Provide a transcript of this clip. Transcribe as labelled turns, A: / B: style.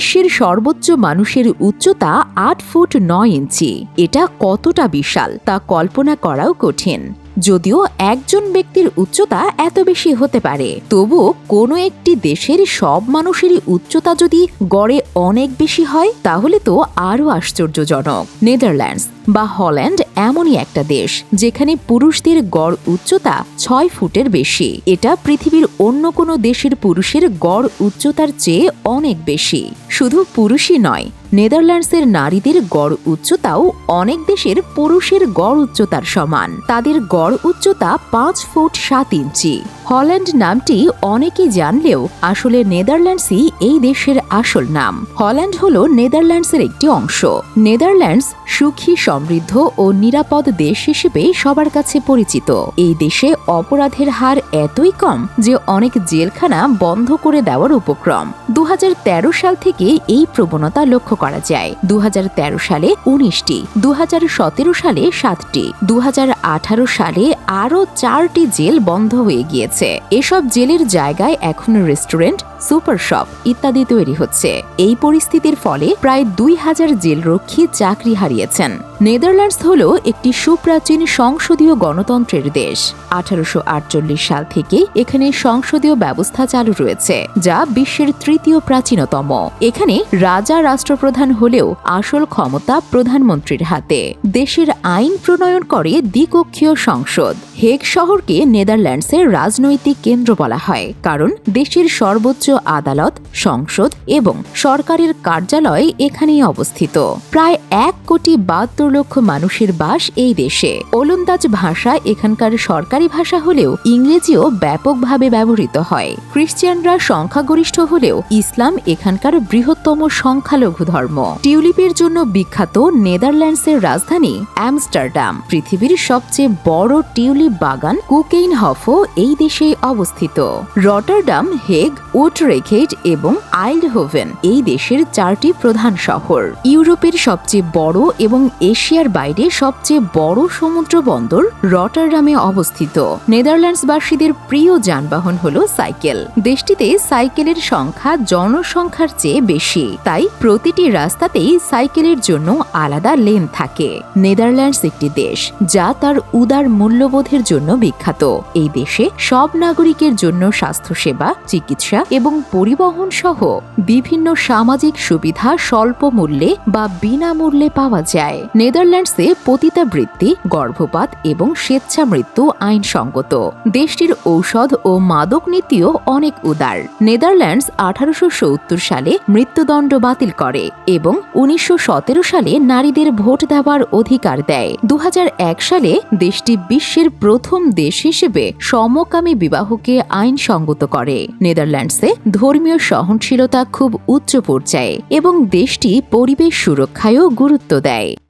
A: বিশ্বের সর্বোচ্চ মানুষের উচ্চতা আট ফুট নয় ইঞ্চি। এটা কতটা বিশাল তা কল্পনা করাও কঠিন। যদিও একজন ব্যক্তির উচ্চতা এত বেশি হতে পারে তবু কোনো একটি দেশের সব মানুষেরই উচ্চতা যদি গড়ে অনেক বেশি হয়, তাহলে তো আরও আশ্চর্যজনক। নেদারল্যান্ডস বা হল্যান্ড এমনই একটা দেশ যেখানে পুরুষদের গড় উচ্চতা ছয় ফুটের বেশি। এটা পৃথিবীর অন্য কোনো দেশের পুরুষের গড় উচ্চতার চেয়ে অনেক বেশি। শুধু পুরুষই নয়, নেদারল্যান্ডসের নারীদের গড় উচ্চতাও অনেক দেশের পুরুষের গড় উচ্চতার সমান। তাদের গড় উচ্চতা পাঁচ ফুট সাত ইঞ্চি। হল্যান্ড নামটি অনেকেই জানলেও আসলে নেদারল্যান্ডসই এই দেশের আসল নাম। হল্যান্ড হল নেদারল্যান্ডসের একটি অংশ। নেদারল্যান্ডস সুখী, সমৃদ্ধ ও নিরাপদ দেশ হিসেবে সবার কাছে পরিচিত। এই দেশে অপরাধের হার এতই কম যে অনেক জেলখানা বন্ধ করে দেওয়ার উপক্রম। দু হাজার তেরো সাল থেকে এই প্রবণতা লক্ষ্য করা যায়। দু হাজার তেরো সালে উনিশটি দু হাজার সতেরো সালে সাতটি দু হাজার আঠারো সালে আরও চারটি জেল বন্ধ হয়ে গিয়েছে। এসব জেলের জায়গায় এখন রেস্টুরেন্ট সুপার শপ ইত্যাদি তৈরি হচ্ছে। এই পরিস্থিতির ফলে প্রায় দুই হাজার জেলরক্ষী চাকরি হারিয়েছেন। নেদারল্যান্ডস হল একটি সুপ্রাচীন সংসদীয় গণতন্ত্রের দেশ। আঠারোশো আটচল্লিশ সাল থেকে এখানে সংসদীয় ব্যবস্থা চালু রয়েছে, যা বিশ্বের তৃতীয় প্রাচীনতম। এখানে রাজা রাষ্ট্রপ্রধান হলেও আসল ক্ষমতা প্রধানমন্ত্রীর হাতে। দেশের আইন প্রণয়ন করে দ্বিকক্ষীয় সংসদ। হেগ শহরকে নেদারল্যান্ডসের রাজনৈতিক কেন্দ্র বলা হয়, কারণ দেশের সর্বোচ্চ আদালত, সংসদ এবং সরকারের কার্যালয় এখানেই অবস্থিত। প্রায় এক কোটি বাহাত্তর লক্ষ মানুষের বাস এই দেশে। ওলন্দাজ ভাষা এখানকার সরকারি ভাষা হলেও ইংরেজিও ব্যাপকভাবে ব্যবহৃত হয়। খ্রিস্টিয়ানরা সংখ্যাগরিষ্ঠ হলেও ইসলাম এখানকার বৃহত্তম সংখ্যালঘু ধর্ম। টিউলিপের জন্য বিখ্যাত নেদারল্যান্ডসের রাজধানী অ্যামস্টারডাম, পৃথিবীর সবচেয়ে বড় টিউলিপ বাগান কুকেইন হফও এই দেশে অবস্থিত। রটারডাম, হেগ উটরেখেট এবং আইল্ডহোভেন এই দেশের চারটি প্রধান শহর। ইউরোপের সবচেয়ে বড় এবং এশিয়ার বাইরে সবচেয়ে বড় সমুদ্র বন্দর রটারডামে অবস্থিত। নেদারল্যান্ডসবাসীদের প্রিয় যানবাহন হল সাইকেল। দেশটিতে সাইকেলের সংখ্যা জনসংখ্যার চেয়ে বেশি। তাই প্রতিটি রাস্তাতেই সাইকেলের জন্য আলাদা লেন থাকে। নেদারল্যান্ডস একটি দেশ, যা তার উদার মূল্যবোধের জন্য বিখ্যাত। এই দেশে সব নাগরিকের জন্য স্বাস্থ্যসেবা, চিকিৎসা এবং পরিবহন সহ বিভিন্ন সামাজিক সুবিধা স্বল্প মূল্যে বা বিনামূল্যে পাওয়া যায়। নেদারল্যান্ডসে পতিতাবৃত্তি গর্ভপাত এবং স্বেচ্ছা মৃত্যু আইনসঙ্গত। দেশটির ঔষধ ও মাদক নীতিও অনেক উদার। নেদারল্যান্ডস আঠারোশো সত্তর সালে মৃত্যুদণ্ড বাতিল করে এবং উনিশশো সতেরো সালে নারীদের ভোট দেওয়ার অধিকার দেয়। দু হাজার এক সালে দেশটি বিশ্বের প্রথম দেশ হিসেবে সমকামী বিবাহকে আইনসঙ্গত করে। নেদারল্যান্ডসে ধর্মীয় সহনশীলতা খুব উচ্চ পর্যায়ে এবং দেশটি পরিবেশ সুরক্ষায়ও গুরুত্ব দেয়।